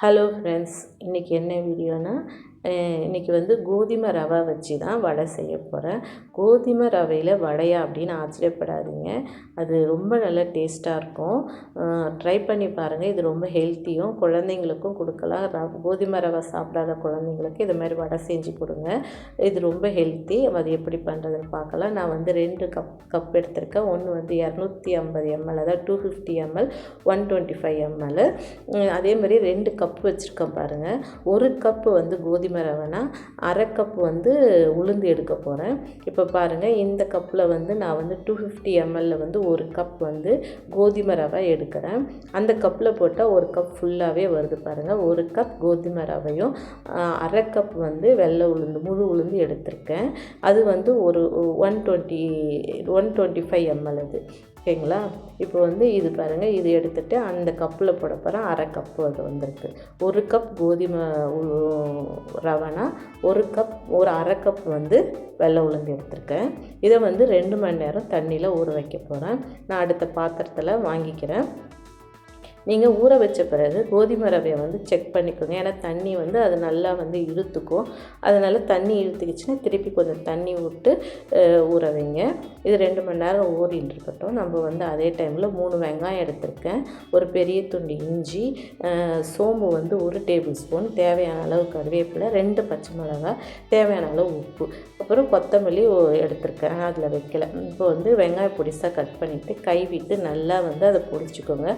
Hello friends இன்றைக்கி என்ன வீடியோனால் இன்றைக்கி வந்து கோதுமை ரவை வச்சு தான் வடை செய்ய போகிறேன் கோதுமை ரவையில் வடையா அப்படின்னு ஆச்சரியப்படாதீங்க. அது ரொம்ப நல்ல டேஸ்ட்டாக இருக்கும். ட்ரை பண்ணி பாருங்கள் இது ரொம்ப ஹெல்த்தியும் குழந்தைங்களுக்கும் கொடுக்கலாம். ரவ கோதுமை ரவை சாப்பிடாத குழந்தைங்களுக்கு இது மாதிரி வடை செஞ்சு கொடுங்க. இது ரொம்ப ஹெல்த்தி. அது எப்படி பண்ணுறதுன்னு பார்க்கலாம். நான் வந்து ரெண்டு கப் கப் எடுத்திருக்கேன். ஒன்று வந்து இரநூத்தி ஐம்பது எம்எல் அதாவது two fifty ML one twenty five ML அதே மாதிரி ரெண்டு கப் வச்சுருக்கேன் பாருங்கள் ஒரு கப்பு வந்து கோதுமை கோதுமை ரவைனா அரை கப் வந்து உளுந்து எடுக்க போகிறேன் இப்போ பாருங்கள் இந்த கப்பில் வந்து நான் வந்து டூ ஃபிஃப்டி எம்எல்ல வந்து ஒரு கப் வந்து கோதுமை ரவை எடுக்கிறேன். அந்த கப்பில் போட்டால் ஒரு கப் ஃபுல்லாகவே வருது பாருங்கள் ஒரு கப் கோதுமை ரவையும் அரை கப் வந்து வெள்ளை உளுந்து முழு உளுந்து எடுத்திருக்கேன். அது வந்து ஒரு one twenty one twenty five ML அது. ஓகேங்களா? இப்போ வந்து இது பாருங்கள் இது எடுத்துகிட்டு அந்த கப்பில் போட போகிறேன் அரை கப்பு அது வந்திருக்கு. ஒரு கப் கோதுமை ரவைனா ஒரு கப் ஒரு அரை கப் வந்து வெள்ளை உளுந்து எடுத்திருக்கேன். இதை வந்து ரெண்டு மணி நேரம் தண்ணியில் ஊற வைக்க போகிறேன் நான் அடுத்த பாத்திரத்தில் வாங்கிக்கிறேன். நீங்கள் ஊற வச்ச பிறகு கோதுமை ரவையை வந்து செக் பண்ணிக்கோங்க. ஏன்னா தண்ணி வந்து அது நல்லா வந்து இழுத்துக்கும். அதனால் தண்ணி இழுத்துக்கிச்சுன்னா திருப்பி கொஞ்சம் தண்ணி விட்டு ஊற வைங்க. இது ரெண்டு மணி நேரம் ஊறின்னு இருக்கட்டும். நம்ம வந்து அதே டைமில் மூணு வெங்காயம் எடுத்திருக்கேன். ஒரு பெரிய துண்டு இஞ்சி சோம்பு வந்து ஒரு டேபிள் ஸ்பூன் தேவையான அளவு கருவேப்பிலை ரெண்டு பச்சை மிளகாய் தேவையான அளவு உப்பு அப்புறம் கொத்தமல்லி எடுத்திருக்கேன். அதில் வைக்கல. இப்போ வந்து வெங்காயம் பொடிசாக கட் பண்ணிவிட்டு கை விட்டு நல்லா வந்து அதை பொடிச்சிக்கோங்க.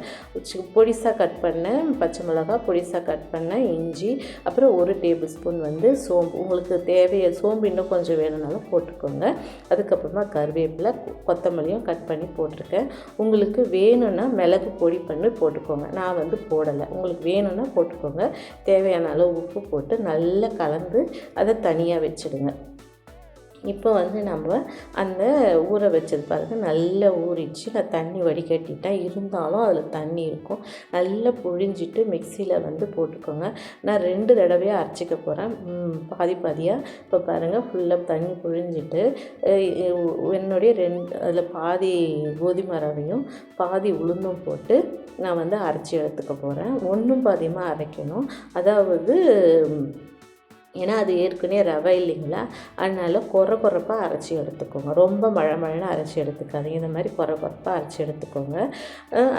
பொடிசாக கட் பண்ண பச்சை மிளகா பொடிசாக கட் பண்ண இஞ்சி அப்புறம் ஒரு டேபிள் ஸ்பூன் வந்து சோம்பு. உங்களுக்கு தேவையை சோம்பு இன்னும் கொஞ்சம் வேணும்னாலும் போட்டுக்கோங்க. அதுக்கப்புறமா கருவேப்பிலை கொத்தமல்லியும் கட் பண்ணி போட்டிருக்கேன். உங்களுக்கு வேணும்னா மிளகு பொடி பண்ணி போட்டுக்கோங்க. நான் வந்து போடலை. உங்களுக்கு வேணும்னா போட்டுக்கோங்க. தேவையான அளவு உப்பு போட்டு நல்லா கலந்து அதை தனியாக வச்சுடுங்க. இப்போ வந்து நம்ம அந்த ஊற வச்சது பாருங்கள் நல்லா ஊறிச்சு நான் தண்ணி வடிகட்டிட்டேன் இருந்தாலும் அதில் தண்ணி இருக்கும். நல்லா புழிஞ்சிட்டு மிக்சியில் வந்து போட்டுக்கோங்க. நான் ரெண்டு தடவையாக அரைச்சிக்க போகிறேன் பாதி பாதியாக இப்போ பாருங்கள் ஃபுல்லாக தண்ணி புழிஞ்சிட்டு என்னுடைய ரெண்டு அதில் பாதி கோதுமை ரவையும் பாதி உளுந்தும் போட்டு நான் வந்து அரைச்சி எடுத்துக்க போகிறேன் ஒன்றும் பாதியமாக அரைக்கணும். அதாவது ஏன்னா அது ஏற்கனவே ரவை இல்லைங்களா? அதனால் குறை குறைப்பாக அரைச்சி எடுத்துக்கோங்க. ரொம்ப மழை மழைன்னு அரைச்சி எடுத்துக்காதீங்க. இந்த மாதிரி குறை குறைப்பாக அரைச்சி எடுத்துக்கோங்க.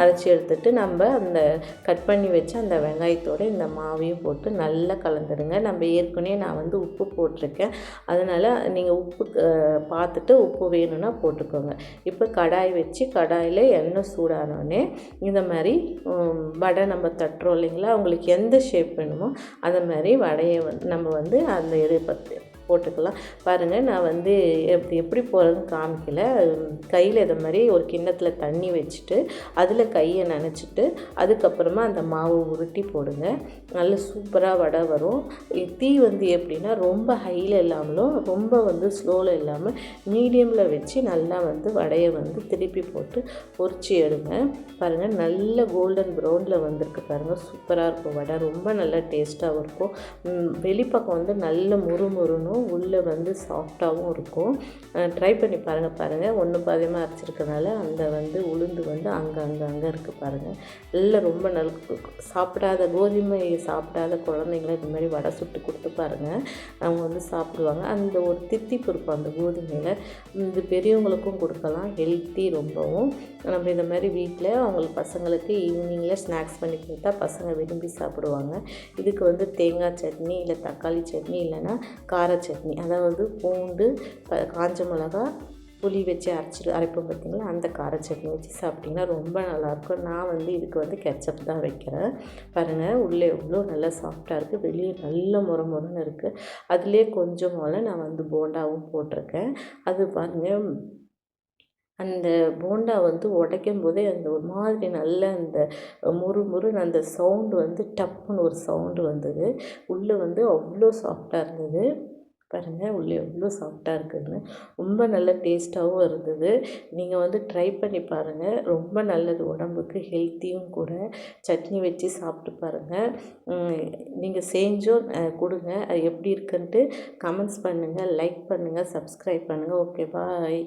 அரைச்சி எடுத்துட்டு நம்ம அந்த கட் பண்ணி வச்சு அந்த வெங்காயத்தோடு இந்த மாவையும் போட்டு நல்லா கலந்துடுங்க. நம்ம ஏற்கனவே நான் வந்து உப்பு போட்டிருக்கேன். அதனால் நீங்கள் உப்பு பார்த்துட்டு உப்பு வேணும்னா போட்டுக்கோங்க. இப்போ கடாய் வச்சு கடாயில் எண்ணெய் சூடானோடனே இந்த மாதிரி வடை நம்ம தட்டுறோம் இல்லைங்களா? உங்களுக்கு எந்த ஷேப் வேணுமோ அந்த மாதிரி வடையை வந்து நம்ம வந்து அந்த இது பற்றி. போட்டுக்கலாம். பாருங்கள் நான் வந்து எப்படி எப்படி போகிறதுன்னு காமிக்கல. கையில் இதை மாதிரி ஒரு கிண்ணத்தில் தண்ணி வச்சுட்டு அதில் கையை நினச்சிட்டு அதுக்கப்புறமா அந்த மாவு உருட்டி போடுங்க. நல்ல சூப்பராக வடை வரும். தீ வந்து எப்படின்னா ரொம்ப ஹையில் இல்லாமலும் ரொம்ப வந்து ஸ்லோவில் இல்லாமல் மீடியமில் வச்சு நல்லா வந்து வடையை வந்து திருப்பி போட்டு பொறிச்சு எடுங்க. பாருங்கள் நல்ல கோல்டன் ப்ரௌனில் வந்திருக்கு பாருங்கள் சூப்பராக இருக்கும் வடை. ரொம்ப நல்லா டேஸ்ட்டாகவும் இருக்கும். வெளிப்பக்கம் வந்து நல்ல முறுமுறுன்னு இருக்கும் உள்ளே வந்து சாஃப்டாகவும் இருக்கும். ட்ரை பண்ணி பாருங்கள் பாருங்கள் ஒன்று பாதியமாக அரைச்சிருக்கனால அந்த வந்து உளுந்து வந்து அங்கே அங்கே அங்கே இருக்குது பாருங்கள் எல்லாம் ரொம்ப நல் சாப்பிடாத கோதுமை சாப்பிடாத குழந்தைங்கள இது மாதிரி வடை சுட்டு கொடுத்து பாருங்கள் அவங்க வந்து சாப்பிடுவாங்க. அந்த ஒரு தித்திப்பு இருக்கும் அந்த கோதுமையில். இது பெரியவங்களுக்கும் கொடுக்கலாம். ஹெல்த்தி ரொம்பவும். நம்ம இந்த மாதிரி வீட்டில் அவங்களுக்கு பசங்களுக்கு ஈவினிங்கில் ஸ்நாக்ஸ் பண்ணி கொடுத்தா பசங்க விரும்பி சாப்பிடுவாங்க. இதுக்கு வந்து தேங்காய் சட்னி இல்லை தக்காளி சட்னி இல்லைன்னா கார சட்னி. அதாவது பூண்டு காஞ்ச மிளகா புளி வச்சு அரைச்சிட்டு அரைப்போம் பார்த்திங்களா? அந்த கார சட்னி வச்சு சாப்பிட்டிங்கன்னா ரொம்ப நல்லாயிருக்கும். நான் வந்து இதுக்கு வந்து கெச்சப் தான் வைக்கிறேன். பாருங்கள் உள்ளே எவ்வளோ நல்லா சாஃப்டாக இருக்குது வெளியே நல்ல முறை முறைன்னு இருக்குது அதுலேயே கொஞ்சம் போல் நான் வந்து போண்டாவும் போட்டிருக்கேன். அது பாருங்கள் அந்த போண்டா வந்து உடைக்கும் போதே அந்த ஒரு மாதிரி நல்ல அந்த முறு முறுன்னு அந்த சவுண்டு வந்து டப்புன்னு ஒரு சவுண்டு வந்தது. உள்ளே வந்து அவ்வளோ சாஃப்டாக இருந்தது. பாருங்கள் உள்ளே எவ்வளோ சாஃப்டாக இருக்குதுன்னு ரொம்ப நல்ல டேஸ்ட்டாகவும் இருந்தது. நீங்கள் வந்து ட்ரை பண்ணி பாருங்கள் ரொம்ப நல்லது. உடம்புக்கு ஹெல்த்தியும் கூட. சட்னி வச்சு சாப்பிட்டு பாருங்கள் நீங்கள் செஞ்சும் கொடுங்க. அது எப்படி இருக்குன்ட்டு கமெண்ட்ஸ் பண்ணுங்கள் லைக் பண்ணுங்கள் சப்ஸ்கிரைப் பண்ணுங்கள் ஓகே பாய்